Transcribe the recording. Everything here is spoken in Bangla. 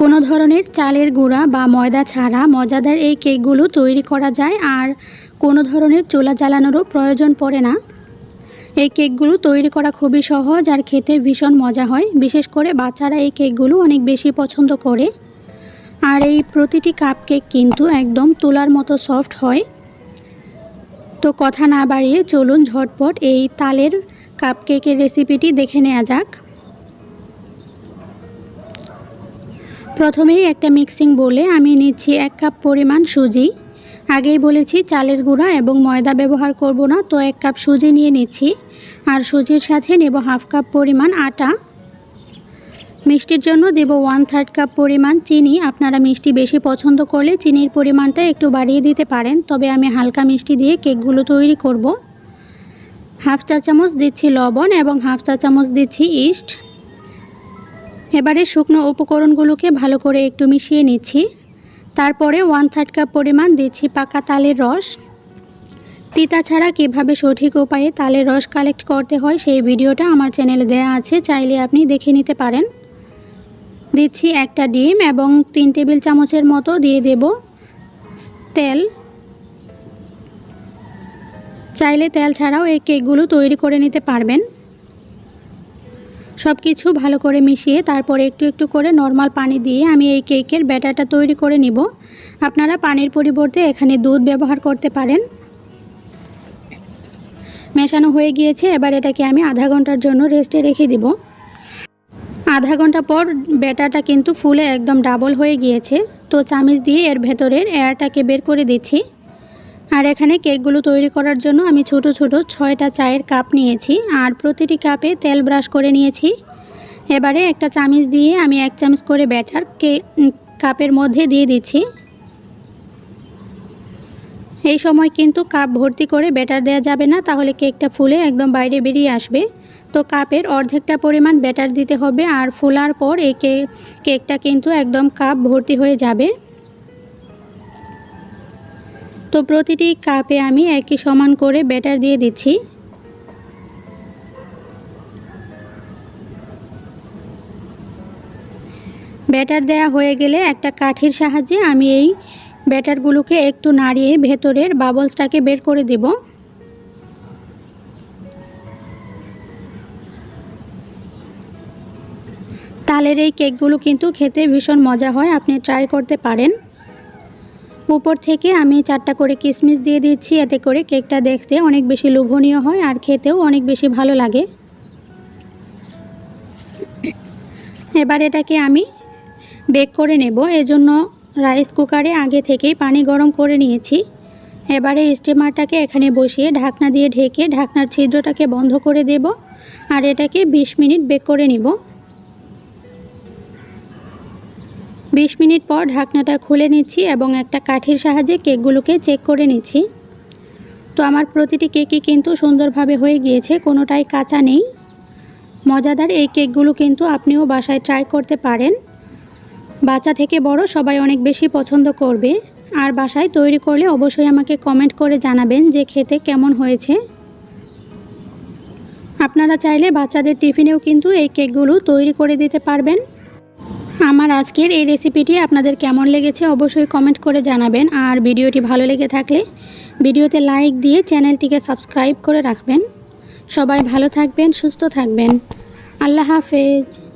কোনো ধরনের চালের গুঁড়া বা ময়দা ছাড়া মজাদার এই কেকগুলো তৈরি করা যায় আর কোনো ধরনের চোলা জ্বালানোরও প্রয়োজন পড়ে না। এই কেকগুলো তৈরি করা খুবই সহজ আর খেতে ভীষণ মজা হয়। বিশেষ করে বাচ্চারা এই কেকগুলো অনেক বেশি পছন্দ করে। আর এই প্রতিটি কাপ কেক কিন্তু একদম তুলার মতো সফট হয়। তো কথা না বাড়িয়ে চলুন ঝটপট এই তালের কাপ কেকের রেসিপিটি দেখে নেওয়া যাক। প্রথমেই একটা মিক্সিং বলে আমি নিচ্ছি এক কাপ পরিমাণ সুজি। আগেই বলেছি চালের গুঁড়া এবং ময়দা ব্যবহার করব না, তো এক কাপ সুজি নিয়ে নিচ্ছি। আর সুজির সাথে নেব হাফ কাপ পরিমাণ আটা। মিষ্টির জন্য দেব ওয়ান থার্ড কাপ পরিমাণ চিনি। আপনারা মিষ্টি বেশি পছন্দ করলে চিনির পরিমাণটা একটু বাড়িয়ে দিতে পারেন, তবে আমি হালকা মিষ্টি দিয়ে কেকগুলো তৈরি করব। হাফ চা চামচ দিচ্ছি লবণ এবং হাফ চা চামচ দিচ্ছি ইস্ট। এবারে শুকনো উপকরণগুলোকে ভালো করে একটু মিশিয়ে নিচ্ছি। তারপরে ওয়ান থার্ড কাপ পরিমাণ দিচ্ছি পাকা তালের রস। তিতা ছাড়া কীভাবে সঠিক উপায়ে তালের রস কালেক্ট করতে হয় সেই ভিডিওটা আমার চ্যানেলে দেওয়া আছে, চাইলে আপনি দেখে নিতে পারেন। দিচ্ছি একটা ডিম এবং তিন টেবিল চামচের মতো দিয়ে দেব তেল। চাইলে তেল ছাড়াও এই কেকগুলো তৈরি করে নিতে পারবেন। সব কিছু ভালো করে মিশিয়ে তারপরে একটু একটু করে নর্মাল পানি দিয়ে আমি এই কেকের ব্যাটারটা তৈরি করে নিব। আপনারা পানির পরিবর্তে এখানে দুধ ব্যবহার করতে পারেন। মেশানো হয়ে গিয়েছে, এবার এটাকে আমি আধা ঘণ্টার জন্য রেস্টে রেখে দিব। আধা ঘণ্টা পর ব্যাটারটা কিন্তু ফুলে একদম ডাবল হয়ে গিয়েছে। তো চামিচ দিয়ে এর ভেতরের এয়ারটাকে বের করে দিচ্ছি। আর এখানে কেকগুলো তৈরি করার জন্য আমি ছোট ছোট ছয়টা চায়ের কাপ নিয়েছি আর প্রতিটি কাপে তেল ব্রাশ করে নিয়েছি। এবারে একটা চামিচ দিয়ে আমি এক চামচ করে ব্যাটার কে কাপের মধ্যে দিয়ে দিচ্ছি। এই সময় কিন্তু কাপ ভর্তি করে ব্যাটার দেওয়া যাবে না, তাহলে কেকটা ফুলে একদম বাইরে বেরিয়ে আসবে। তো কাপের অর্ধেকটা পরিমাণ ব্যাটার দিতে হবে আর ফোলার পর এই কেকটা কিন্তু একদম কাপ ভর্তি হয়ে যাবে। তো প্রতিটি কাপে আমি একই সমান করে ব্যাটার দিয়ে দিচ্ছি। ব্যাটার দেয়া হয়ে গেলে একটা কাঠির সাহায্যে আমি এই ব্যাটারগুলোকে একটু নাড়িয়ে ভেতরের বাবলসটাকে বের করে দেব। তালের এই কেকগুলো কিন্তু খেতে ভীষণ মজা হয়, আপনি ট্রাই করতে পারেন। উপর থেকে আমি চারটা করে কিশমিশ দিয়ে দিচ্ছি, এতে করে কেকটা দেখতে অনেক বেশি লোভনীয় হয় আর খেতেও অনেক বেশি ভালো লাগে। এবার এটাকে আমি বেক করে নেব। এজন্য রাইস কুকারে আগে থেকেই পানি গরম করে নিয়েছি। এবারে স্টিমারটাকে এখানে বসিয়ে ঢাকনা দিয়ে ঢেকে ঢাকনার ছিদ্রটাকে বন্ধ করে দেব। আর এটাকে ২০ মিনিট বেক করে নিব। বিশ মিনিট পর ঢাকনাটা খুলে নিচ্ছি এবং একটা কাঠির সাহায্যে কেকগুলোকে চেক করে নিচ্ছি। তো আমার প্রতিটি কেকই কিন্তু সুন্দরভাবে হয়ে গিয়েছে, কোনোটাই কাঁচা নেই। মজাদার এই কেকগুলো কিন্তু আপনিও বাসায় ট্রাই করতে পারেন। বাচ্চা থেকে বড় সবাই অনেক বেশি পছন্দ করবে। আর বাসায় তৈরি করলে অবশ্যই আমাকে কমেন্ট করে জানাবেন যে খেতে কেমন হয়েছে। আপনারা চাইলে বাচ্চাদের টিফিনেও কিন্তু এই কেকগুলো তৈরি করে দিতে পারবেন। আমার আজকের এই রেসিপিটি আপনাদের কেমন লেগেছে অবশ্যই কমেন্ট করে জানাবেন। আর ভিডিওটি ভালো লেগে থাকলে ভিডিওতে লাইক দিয়ে চ্যানেলটিকে সাবস্ক্রাইব করে রাখবেন। সবাই ভালো থাকবেন, সুস্থ থাকবেন। আল্লাহ হাফেজ।